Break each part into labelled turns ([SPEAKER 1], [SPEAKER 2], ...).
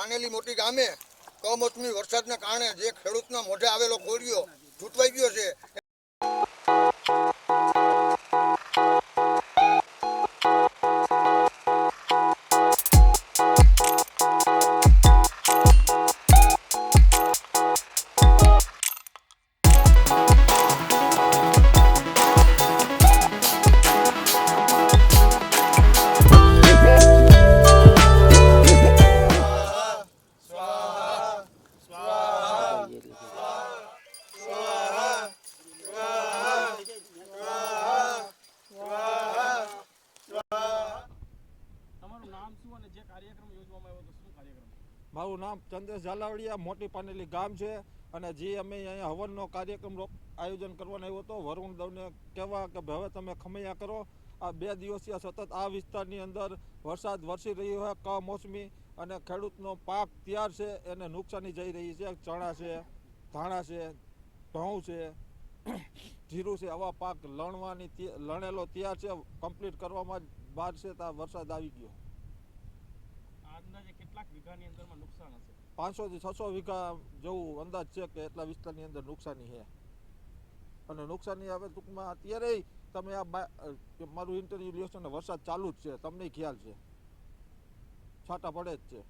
[SPEAKER 1] પાનેલી મોટી ગામે કમોસમી વરસાદના કારણે જે ખેડૂતના મોઢે આવેલો કોળિયો છૂટવાઈ ગયો છે.
[SPEAKER 2] તમારું નામ શું જે કાર્યક્રમ આવ્યો શું કાર્યક્રમ?
[SPEAKER 3] મારું નામ ચંદ્રેશ ઝાલાવડિયા, મોટી પાનેલી ગામ છે. અને જે અમે અહીંયા હવનનો કાર્યક્રમ આયોજન કરવાનો આવ્યો હતો, વરુણ દવને કહેવા કે હવે તમે ખમૈયા કરો. આ બે દિવસીય સતત આ વિસ્તારની અંદર વરસાદ વરસી રહ્યો છે કમોસમી અને ખેડૂતનો પાક તૈયાર છે, એને નુકસાની જઈ રહી છે. ચણા છે, ધાણા છે, ઘઉં છે, જીરું છે, આવા પાક લણવાની લણેલો તૈયાર છે. કમ્પ્લીટ કરવામાં બહાર છે ત્યાં વરસાદ આવી ગયો.
[SPEAKER 2] અંદાજે કેટલાક વીઘાની અંદરમાં નુકસાન હશે?
[SPEAKER 3] પાંચસો થી છસો વીઘા જેવું અંદાજ છે કે એટલા વિસ્તારની અંદર નુકસાની છે. અને નુકસાની હવે ટૂંકમાં અત્યારે તમે આ મારું ઇન્ટરવ્યુ લ્યો છો ને વરસાદ ચાલુ જ છે તમને ખ્યાલ છે. છાંટા પડે જ છે.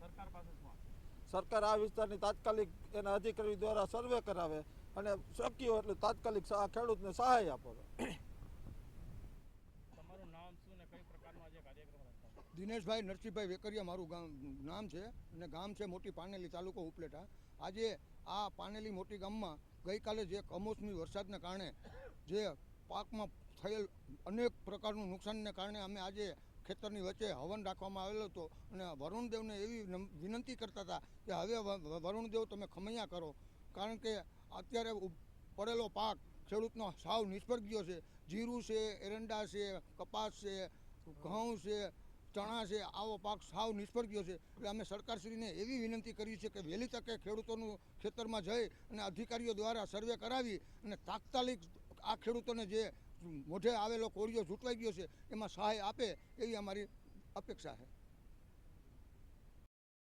[SPEAKER 2] સરકાર પાસે
[SPEAKER 3] સરકાર આ વિસ્તારની તાત્કાલિક એના અધિકારી દ્વારા સર્વે કરાવે અને શક્ય એટલે તાત્કાલિક ખેડૂતને સહાય આપો.
[SPEAKER 2] તમારું નામ શું ને કઈ પ્રકારનો આજે કાર્યક્રમ?
[SPEAKER 1] દિનેશભાઈ નરસિંહભાઈ વેકરિયા મારું ગામ, નામ છે અને ગામ છે મોટી પાનેલી તાલુકો ઉપલેટા. આજે આ પાનેલી મોટી ગામમાં ગઈકાલે જે કમોસમી વરસાદને કારણે જે પાકમાં થયેલ અનેક પ્રકારનું નુકસાનને કારણે અમે આજે ખેતરની વચ્ચે હવન રાખવામાં આવેલો હતો અને વરુણદેવને એવી વિનંતી કરતા હતા કે હવે વરુણદેવ તમે ખમૈયા કરો. કારણ કે અત્યારે પડેલો પાક ખેડૂતનો સાવ નિષ્ફળ ગયો છે. જીરું છે, એરંડા છે, કપાસ છે, ઘઉં છે ચણા છે, આવો પાક સાવ નિષ્ફળ ગયો છે. એટલે અમે સરકારશ્રીને એવી વિનંતી કરી છે કે વહેલી તકે ખેડૂતોનું ખેતરમાં જઈ અને અધિકારીઓ દ્વારા સર્વે કરાવી અને તાત્કાલિક આ ખેડૂતોને જે મોઢે આવેલો કોળિયો છૂટવાઈ ગયો છે, એમાં સહાય આપે એવી અમારી અપેક્ષા છે.